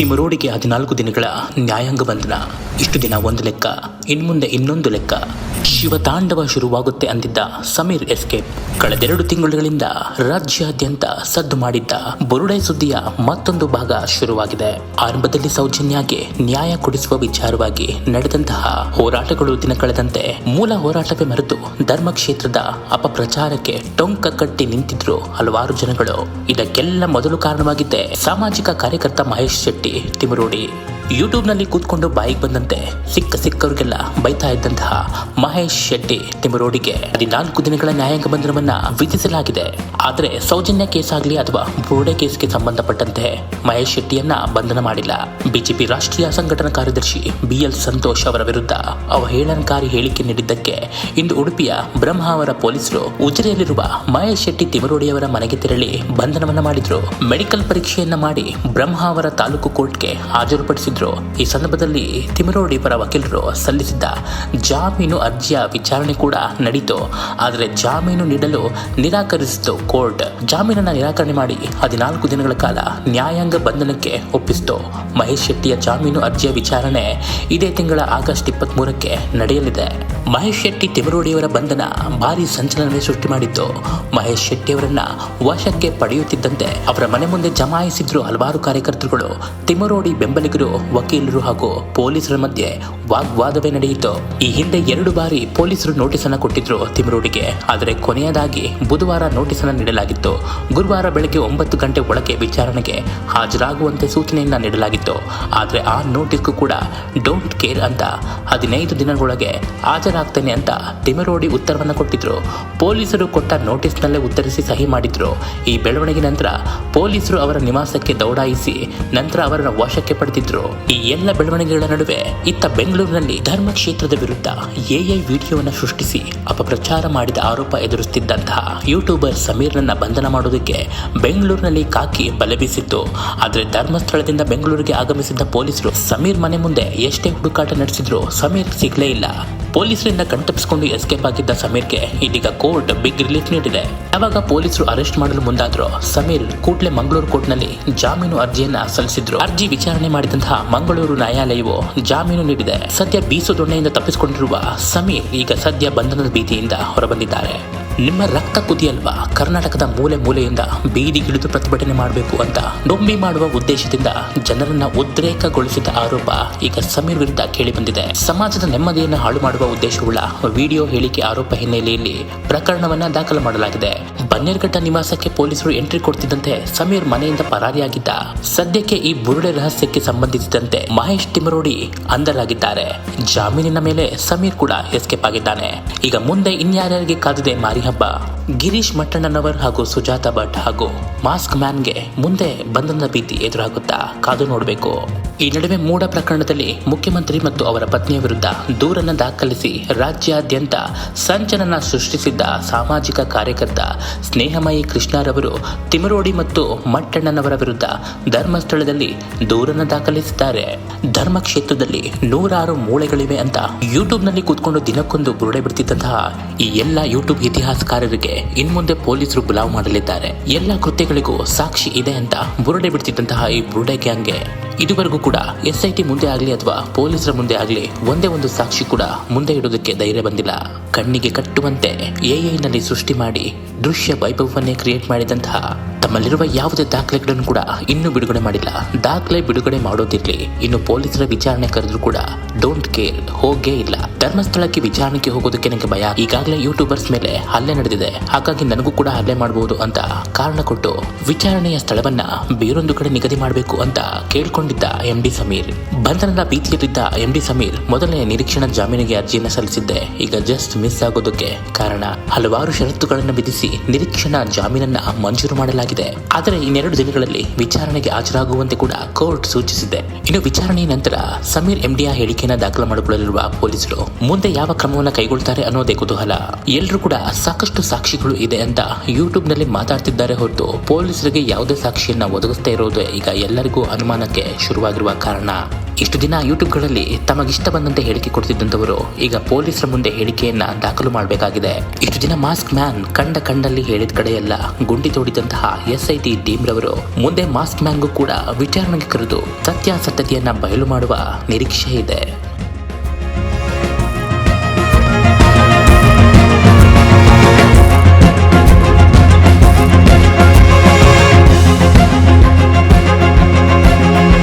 ತಿಮರೋಡಿಗೆ ಹದಿನಾಲ್ಕು ದಿನಗಳ ನ್ಯಾಯಾಂಗ ಬಂಧನ. ಇಷ್ಟು ದಿನ ಒಂದು ಲೆಕ್ಕ ಇನ್ಮುಂದೆ ಇನ್ನೊಂದು ಲೆಕ್ಕ. ಶಿವತಾಂಡವ ಶುರುವಾಗುತ್ತೆ ಅಂದಿದ್ದ ಸಮೀರ್ ಎಸ್ಕೇಪ್. ಕಳೆದೆರಡು ತಿಂಗಳುಗಳಿಂದ ರಾಜ್ಯಾದ್ಯಂತ ಸದ್ದು ಮಾಡಿದ್ದ ಬುರುಡೆ ಸುದ್ದಿಯ ಮತ್ತೊಂದು ಭಾಗ ಶುರುವಾಗಿದೆ. ಆರಂಭದಲ್ಲಿ ಸೌಜನ್ಯಗೆ ನ್ಯಾಯ ಕೊಡಿಸುವ ವಿಚಾರವಾಗಿ ನಡೆದಂತಹ ಹೋರಾಟಗಳು ದಿನ ಕಳೆದಂತೆ ಮೂಲ ಹೋರಾಟವೇ ಮರೆತು ಧರ್ಮಕ್ಷೇತ್ರದ ಅಪಪ್ರಚಾರಕ್ಕೆ ಟೊಂಕ ಕಟ್ಟಿ ನಿಂತಿದ್ರು ಹಲವಾರು ಜನಗಳು. ಇದಕ್ಕೆಲ್ಲ ಮೊದಲು ಕಾರಣವಾಗಿದ್ದೆ ಸಾಮಾಜಿಕ ಕಾರ್ಯಕರ್ತ ಮಹೇಶ್ ಶೆಟ್ಟಿ ತಿಮರೋಡಿ. ಯೂಟ್ಯೂಬ್ನಲ್ಲಿ ಕೂತ್ಕೊಂಡು ಬಾಯಿಗೆ ಬಂದಂತೆ ಸಿಕ್ಕ ಸಿಕ್ಕವರಿಗೆಲ್ಲ ಬೈತಾ ಇದ್ದಂತಹ ಮಹೇಶ್ ಶೆಟ್ಟಿ ತಿಮರೋಡಿಗೆ ಹದಿನಾಲ್ಕು ದಿನಗಳ ನ್ಯಾಯಾಂಗ ಬಂಧನವನ್ನ ವಿಧಿಸಲಾಗಿದೆ. ಆದರೆ ಸೌಜನ್ಯ ಕೇಸ್ ಆಗಲಿ ಅಥವಾ ಬುರುಡೆ ಕೇಸ್ಗೆ ಸಂಬಂಧಪಟ್ಟಂತೆ ಮಹೇಶ್ ಶೆಟ್ಟಿಯನ್ನ ಬಂಧನ ಮಾಡಿಲ್ಲ. ಬಿಜೆಪಿ ರಾಷ್ಟ್ರೀಯ ಸಂಘಟನಾ ಕಾರ್ಯದರ್ಶಿ ಬಿಎಲ್ ಸಂತೋಷ್ ಅವರ ವಿರುದ್ಧ ಅವಹೇಳನಕಾರಿ ಹೇಳಿಕೆ ನೀಡಿದ್ದಕ್ಕೆ ಇಂದು ಉಡುಪಿಯ ಬ್ರಹ್ಮಾವರ ಪೊಲೀಸರು ಉಜಿರೆಯಲ್ಲಿರುವ ಮಹೇಶ್ ಶೆಟ್ಟಿ ತಿಮರೋಡಿಯವರ ಮನೆಗೆ ತೆರಳಿ ಬಂಧನವನ್ನ ಮಾಡಿದ್ರು. ಮೆಡಿಕಲ್ ಪರೀಕ್ಷೆಯನ್ನ ಮಾಡಿ ಬ್ರಹ್ಮಾವರ ತಾಲೂಕು ಕೋರ್ಟ್ಗೆ ಹಾಜರುಪಡಿಸಿದ್ರು. ಈ ಸಂದರ್ಭದಲ್ಲಿ ತಿಮರೋಡಿ ಪರ ವಕೀಲರು ಸಲ್ಲಿಸಿದ್ದ ಜಾಮೀನು ಅರ್ಜಿಯ ವಿಚಾರಣೆ ಕೂಡ ನಡೀತು. ಆದರೆ ಜಾಮೀನು ನೀಡಲು ನಿರಾಕರಿಸಿತು ಕೋರ್ಟ್. ಜಾಮೀನನ್ನು ನಿರಾಕರಣೆ ಮಾಡಿ ಹದಿನಾಲ್ಕು ದಿನಗಳ ಕಾಲ ನ್ಯಾಯಾಂಗ ಬಂಧನಕ್ಕೆ ಒಪ್ಪಿಸಿತು. ಮಹೇಶ್ ಶೆಟ್ಟಿಯ ಜಾಮೀನು ಅರ್ಜಿಯ ವಿಚಾರಣೆ ಇದೇ ತಿಂಗಳ ಆಗಸ್ಟ್ ಇಪ್ಪತ್ತ್ ನಡೆಯಲಿದೆ. ಮಹೇಶ್ ಶೆಟ್ಟಿ ತಿಮರೋಡಿಯವರ ಬಂಧನ ಭಾರಿ ಸಂಚಲನವೇ ಸೃಷ್ಟಿ ಮಾಡಿತ್ತು. ಮಹೇಶ್ ಶೆಟ್ಟಿಯವರನ್ನ ವಶಕ್ಕೆ ಪಡೆಯುತ್ತಿದ್ದಂತೆ ಅವರ ಮನೆ ಮುಂದೆ ಜಮಾಯಿಸಿದ್ರು ಹಲವಾರು ಕಾರ್ಯಕರ್ತರುಗಳು. ತಿಮರೋಡಿ ಬೆಂಬಲಿಗರು, ವಕೀಲರು ಹಾಗೂ ಪೊಲೀಸರ ಮಧ್ಯೆ ವಾಗ್ವಾದವೇ ನಡೆಯಿತು. ಈ ಹಿಂದೆ ಎರಡು ಬಾರಿ ಪೊಲೀಸರು ನೋಟಿಸ್ ಅನ್ನ ಕೊಟ್ಟಿದ್ರು ತಿಮರೋಡಿಗೆ. ಆದರೆ ಕೊನೆಯದಾಗಿ ಬುಧವಾರ ನೋಟಿಸ್ ಅನ್ನ ನೀಡಲಾಗಿತ್ತು. ಗುರುವಾರ ಬೆಳಗ್ಗೆ ಒಂಬತ್ತು ಗಂಟೆ ಒಳಗೆ ವಿಚಾರಣೆಗೆ ಹಾಜರಾಗುವಂತೆ ಸೂಚನೆಯನ್ನ ನೀಡಲಾಗಿತ್ತು. ಆದರೆ ಆ ನೋಟಿಸ್ಗೂ ಕೂಡ ಡೋಂಟ್ ಕೇರ್ ಅಂತ ಹದಿನೈದು ದಿನಗಳೊಳಗೆ ಹಾಜರಾಗ್ತೇನೆ ಅಂತ ತಿಮರೋಡಿ ಉತ್ತರವನ್ನು ಕೊಟ್ಟಿದ್ರು. ಪೊಲೀಸರು ಕೊಟ್ಟ ನೋಟಿಸ್ನಲ್ಲೇ ಉತ್ತರಿಸಿ ಸಹಿ ಮಾಡಿದ್ರು. ಈ ಬೆಳವಣಿಗೆ ನಂತರ ಪೊಲೀಸರು ಅವರ ನಿವಾಸಕ್ಕೆ ದೌಡಾಯಿಸಿ ನಂತರ ಅವರನ್ನು ವಶಕ್ಕೆ ಪಡೆದಿದ್ರು. ಈ ಎಲ್ಲ ಬೆಳವಣಿಗೆಗಳ ನಡುವೆ ಇತ್ತ ಬೆಂಗಳೂರಿನಲ್ಲಿ ಧರ್ಮ ಕ್ಷೇತ್ರದ ವಿರುದ್ಧ ಎಐ ವಿಡಿಯೋವನ್ನು ಸೃಷ್ಟಿಸಿ ಅಪಪ್ರಚಾರ ಮಾಡಿದ ಆರೋಪ ಎದುರಿಸುತ್ತಿದ್ದಂತಹ ಯೂಟ್ಯೂಬರ್ ಸಮೀರ್ನನ್ನ ಬಂಧನ ಮಾಡುವುದಕ್ಕೆ ಬೆಂಗಳೂರಿನಲ್ಲಿ ಕಾಕಿ ಬಲೆ ಬೀಸಿತ್ತು. ಆದರೆ ಧರ್ಮಸ್ಥಳದಿಂದ ಬೆಂಗಳೂರಿಗೆ ಆಗಮಿಸಿದ್ದ ಪೊಲೀಸರು ಸಮೀರ್ ಮನೆ ಮುಂದೆ ಎಷ್ಟೇ ಹುಡುಕಾಟ ನಡೆಸಿದ್ರು ಸಮೀರ್ ಸಿಗ್ಲೇ ಇಲ್ಲ. ಪೊಲೀಸರಿಂದ ಕಣ್ತಪ್ಪಿಸಿಕೊಂಡು ಎಸ್ಕೇಪ್ ಆಗಿದ್ದ ಸಮೀರ್ಗೆ ಇದೀಗ ಕೋರ್ಟ್ ಬಿಗ್ ರಿಲೀಫ್ ನೀಡಿದೆ. ಯಾವಾಗ ಪೊಲೀಸರು ಅರೆಸ್ಟ್ ಮಾಡಲು ಮುಂದಾದ್ರು, ಸಮೀರ್ ಕೂಡ್ಲೆ ಮಂಗಳೂರು ಕೋರ್ಟ್ನಲ್ಲಿ ಜಾಮೀನು ಅರ್ಜಿಯನ್ನ ಸಲ್ಲಿಸಿದ್ರು. ಅರ್ಜಿ ವಿಚಾರಣೆ ಮಾಡಿದಂತಹ ಮಂಗಳೂರು ನ್ಯಾಯಾಲಯವು ಜಾಮೀನು ನೀಡಿದೆ. ಸದ್ಯ ಬೀಸು ದೊಣ್ಣೆಯಿಂದ ತಪ್ಪಿಸಿಕೊಂಡಿರುವ ಸಮೀರ್ ಈಗ ಸದ್ಯ ಬಂಧನದ ಭೀತಿಯಿಂದ ಹೊರಬಂದಿದ್ದಾರೆ. ನಿಮ್ಮ ರಕ್ತ ಕುದಿಯಲ್ವಾ? ಕರ್ನಾಟಕದ ಮೂಲೆ ಮೂಲೆಯಿಂದ ಬೀದಿಗಿಳಿದು ಪ್ರತಿಭಟನೆ ಮಾಡಬೇಕು ಅಂತ ಡೊಂಬಿ ಮಾಡುವ ಉದ್ದೇಶದಿಂದ ಜನರನ್ನ ಉದ್ರೇಕಗೊಳಿಸಿದ ಆರೋಪ ಈಗ ಸಮೀರ್ ವಿರುದ್ಧ ಕೇಳಿ ಬಂದಿದೆ ಸಮಾಜದ ನೆಮ್ಮದಿಯನ್ನು ಹಾಳು ಮಾಡುವ ಉದ್ದೇಶವುಳ್ಳ ವಿಡಿಯೋ ಹೇಳಿಕೆ ಆರೋಪ ಹಿನ್ನೆಲೆಯಲ್ಲಿ ಪ್ರಕರಣವನ್ನ ದಾಖಲು ಮಾಡಲಾಗಿದೆ. ಬನ್ನೇರ್ಘಟ್ಟ ನಿವಾಸಕ್ಕೆ ಪೊಲೀಸರು ಎಂಟ್ರಿ ಕೊಡ್ತಿದ್ದಂತೆ ಸಮೀರ್ ಮನೆಯಿಂದ ಪರಾರಿಯಾಗಿದ್ದ ಸದ್ಯಕ್ಕೆ ಈ ಬುರುಡೆ ರಹಸ್ಯಕ್ಕೆ ಸಂಬಂಧಿಸಿದಂತೆ ಮಹೇಶ್ ತಿಮರೋಡಿ ಅಂದರಾಗಿದ್ದಾರೆ ಜಾಮೀನಿನ ಮೇಲೆ ಸಮೀರ್ ಕೂಡ ಎಸ್ಕೇಪ್ ಆಗಿದ್ದಾನೆ. ಈಗ ಮುಂದೆ ಇನ್ಯಾರ್ಯಾರಿಗೆ ಕಾದಿದೆ ಮಾರಿ Merhaba ಗಿರೀಶ್ ಮಟ್ಟಣ್ಣನವರ್ ಹಾಗೂ ಸುಜಾತ ಭಟ್ ಹಾಗೂ ಮಾಸ್ಕ್ ಮ್ಯಾನ್ಗೆ ಮುಂದೆ ಬಂಧನದ ಭೀತಿ ಎದುರಾಗುತ್ತಾ ಕಾದು ನೋಡಬೇಕು. ಈ ನಡುವೆ ಮೂಡ ಪ್ರಕರಣದಲ್ಲಿ ಮುಖ್ಯಮಂತ್ರಿ ಮತ್ತು ಅವರ ಪತ್ನಿಯ ವಿರುದ್ಧ ದೂರನ್ನು ದಾಖಲಿಸಿ ರಾಜ್ಯಾದ್ಯಂತ ಸಂಚಲನ ಸೃಷ್ಟಿಸಿದ್ದ ಸಾಮಾಜಿಕ ಕಾರ್ಯಕರ್ತ ಸ್ನೇಹಮಯಿ ಕೃಷ್ಣರವರು ತಿಮರೋಡಿ ಮತ್ತು ಮಟ್ಟಣ್ಣನವರ ವಿರುದ್ಧ ಧರ್ಮಸ್ಥಳದಲ್ಲಿ ದೂರನ್ನು ದಾಖಲಿಸಿದ್ದಾರೆ. ಧರ್ಮ ಕ್ಷೇತ್ರದಲ್ಲಿ ನೂರಾರು ಮೂಳೆಗಳಿವೆ ಅಂತ ಯೂಟ್ಯೂಬ್ನಲ್ಲಿ ಕೂತ್ಕೊಂಡು ದಿನಕ್ಕೊಂದು ಬುರುಡೆ ಬಿಡ್ತಿದ್ದಂತಹ ಈ ಎಲ್ಲ ಯೂಟ್ಯೂಬ್ ಇತಿಹಾಸಕಾರರಿಗೆ ಇನ್ಮುಂದೆ ಪೊಲೀಸರು ಬುಲಾವ್ ಮಾಡಲಿದ್ದಾರೆ. ಎಲ್ಲ ಕೃತ್ಯಗಳಿಗೂ ಸಾಕ್ಷಿ ಇದೆ ಅಂತ ಬುರುಡೆ ಬಿಡ್ತಿದ್ದಂತಹ ಈ ಬುರುಡೆ ಗ್ಯಾಂಗ್ಗೆ. ಇದುವರೆಗೂ ಕೂಡ ಎಸ್ ಐ ಟಿ ಮುಂದೆ ಆಗಲಿ ಅಥವಾ ಪೊಲೀಸರ ಮುಂದೆ ಆಗಲಿ ಒಂದೇ ಒಂದು ಸಾಕ್ಷಿ ಕೂಡ ಮುಂದೆ ಇಡೋದಕ್ಕೆ ಧೈರ್ಯ ಬಂದಿಲ್ಲ. ಕಣ್ಣಿಗೆ ಕಟ್ಟುವಂತೆ ಎಐನಲ್ಲಿ ಸೃಷ್ಟಿ ಮಾಡಿ ದೃಶ್ಯ ವೈಭವವನ್ನೇ ಕ್ರಿಯೇಟ್ ಮಾಡಿದಂತಹ ತಮ್ಮಲ್ಲಿರುವ ಯಾವುದೇ ದಾಖಲೆಗಳನ್ನು ಕೂಡ ಇನ್ನೂ ಬಿಡುಗಡೆ ಮಾಡಿಲ್ಲ. ದಾಖಲೆ ಬಿಡುಗಡೆ ಮಾಡೋದಿರ್ಲಿ. ಇನ್ನು ಪೊಲೀಸರ ವಿಚಾರಣೆ ಕರೆದ್ರೂ ಕೂಡ ಡೋಂಟ್ ಕೇರ್, ಹೋಗೇ ಇಲ್ಲ. ಧರ್ಮಸ್ಥಳಕ್ಕೆ ವಿಚಾರಣೆಗೆ ಹೋಗೋದಕ್ಕೆ ನನಗೆ ಭಯ. ಈಗಾಗಲೇ ಯೂಟ್ಯೂಬರ್ಸ್ ಮೇಲೆ ಹಲ್ಲೆ ನಡೆದಿದೆ. ಹಾಗಾಗಿ ನನಗೂ ಕೂಡ ಹಲ್ಲೆ ಮಾಡಬಹುದು ಅಂತ ಕಾರಣ ಕೊಟ್ಟು ವಿಚಾರಣೆಯ ಸ್ಥಳವನ್ನ ಬೇರೊಂದು ಕಡೆ ನಿಗದಿ ಮಾಡಬೇಕು ಅಂತ ಕೇಳಿಕೊಂಡಿದ್ದ ಎಂ ಡಿ ಸಮೀರ್. ಬಂಧನದ ಭೀತಿಯಲ್ಲಿದ್ದ ಎಂ ಡಿ ಸಮೀರ್ ಮೊದಲನೇ ನಿರೀಕ್ಷಣಾ ಜಾಮೀನಿಗೆ ಅರ್ಜಿಯನ್ನು ಸಲ್ಲಿಸಿದ್ದೆ. ಈಗ ಜಸ್ಟ್ ಮಿಸ್ ಆಗೋದಕ್ಕೆ ಕಾರಣ. ಹಲವಾರು ಷರತ್ತುಗಳನ್ನು ವಿಧಿಸಿ ನಿರೀಕ್ಷಣಾ ಜಾಮೀನನ್ನ ಮಂಜೂರು ಮಾಡಲಾಗಿದೆ. ಆದರೆ ಇನ್ನೆರಡು ದಿನಗಳಲ್ಲಿ ವಿಚಾರಣೆಗೆ ಹಾಜರಾಗುವಂತೆ ಕೂಡ ಕೋರ್ಟ್ ಸೂಚಿಸಿದೆ. ಇನ್ನು ವಿಚಾರಣೆಯ ನಂತರ ಸಮೀರ್ ಎಂಡಿಯ ಹೇಳಿಕೆಯನ್ನು ದಾಖಲು ಮಾಡಿಕೊಳ್ಳಲಿರುವ ಪೊಲೀಸರು ಮುಂದೆ ಯಾವ ಕ್ರಮವನ್ನು ಕೈಗೊಳ್ತಾರೆ ಅನ್ನೋದೇ ಕುತೂಹಲ. ಎಲ್ಲರೂ ಕೂಡ ಸಾಕಷ್ಟು ಸಾಕ್ಷಿಗಳು ಇದೆ ಅಂತ ಯೂಟ್ಯೂಬ್ನಲ್ಲಿ ಮಾತಾಡ್ತಿದ್ದಾರೆ ಹೊರತು ಪೊಲೀಸರಿಗೆ ಯಾವುದೇ ಸಾಕ್ಷಿಯನ್ನ ಒದಗಿಸ್ತಾ ಇರೋದು ಈಗ ಎಲ್ಲರಿಗೂ ಅನುಮಾನಕ್ಕೆ ಶುರುವಾಗಿರುವ ಕಾರಣ. ಇಷ್ಟು ದಿನ ಯೂಟ್ಯೂಬ್ಗಳಲ್ಲಿ ತಮಗಿಷ್ಟ ಬಂದಂತೆ ಹೇಳಿಕೆ ಕೊಡ್ತಿದ್ದಂಥವರು ಈಗ ಪೊಲೀಸರ ಮುಂದೆ ಹೇಳಿಕೆಯನ್ನ ದಾಖಲು ಮಾಡಬೇಕಾಗಿದೆ. ಇಷ್ಟು ದಿನ ಮಾಸ್ಕ್ ಮ್ಯಾನ್ ಕಂಡ ಕಂಡಲ್ಲಿ ಹೇಳಿದ ಕಡೆಯೆಲ್ಲ ಗುಂಡಿ ತೋಡಿದಂತಹ ಎಸ್ ಐ ಟಿ ಡೀಮ್ರವರು ಮುಂದೆ ಮಾಸ್ಕ್ ಮ್ಯಾನ್ಗೂ ಕೂಡ ವಿಚಾರಣೆಗೆ ಕರೆದು ಸತ್ಯಾಸತ್ಯತೆಯನ್ನ ಬಯಲು ಮಾಡುವ ನಿರೀಕ್ಷೆ ಇದೆ.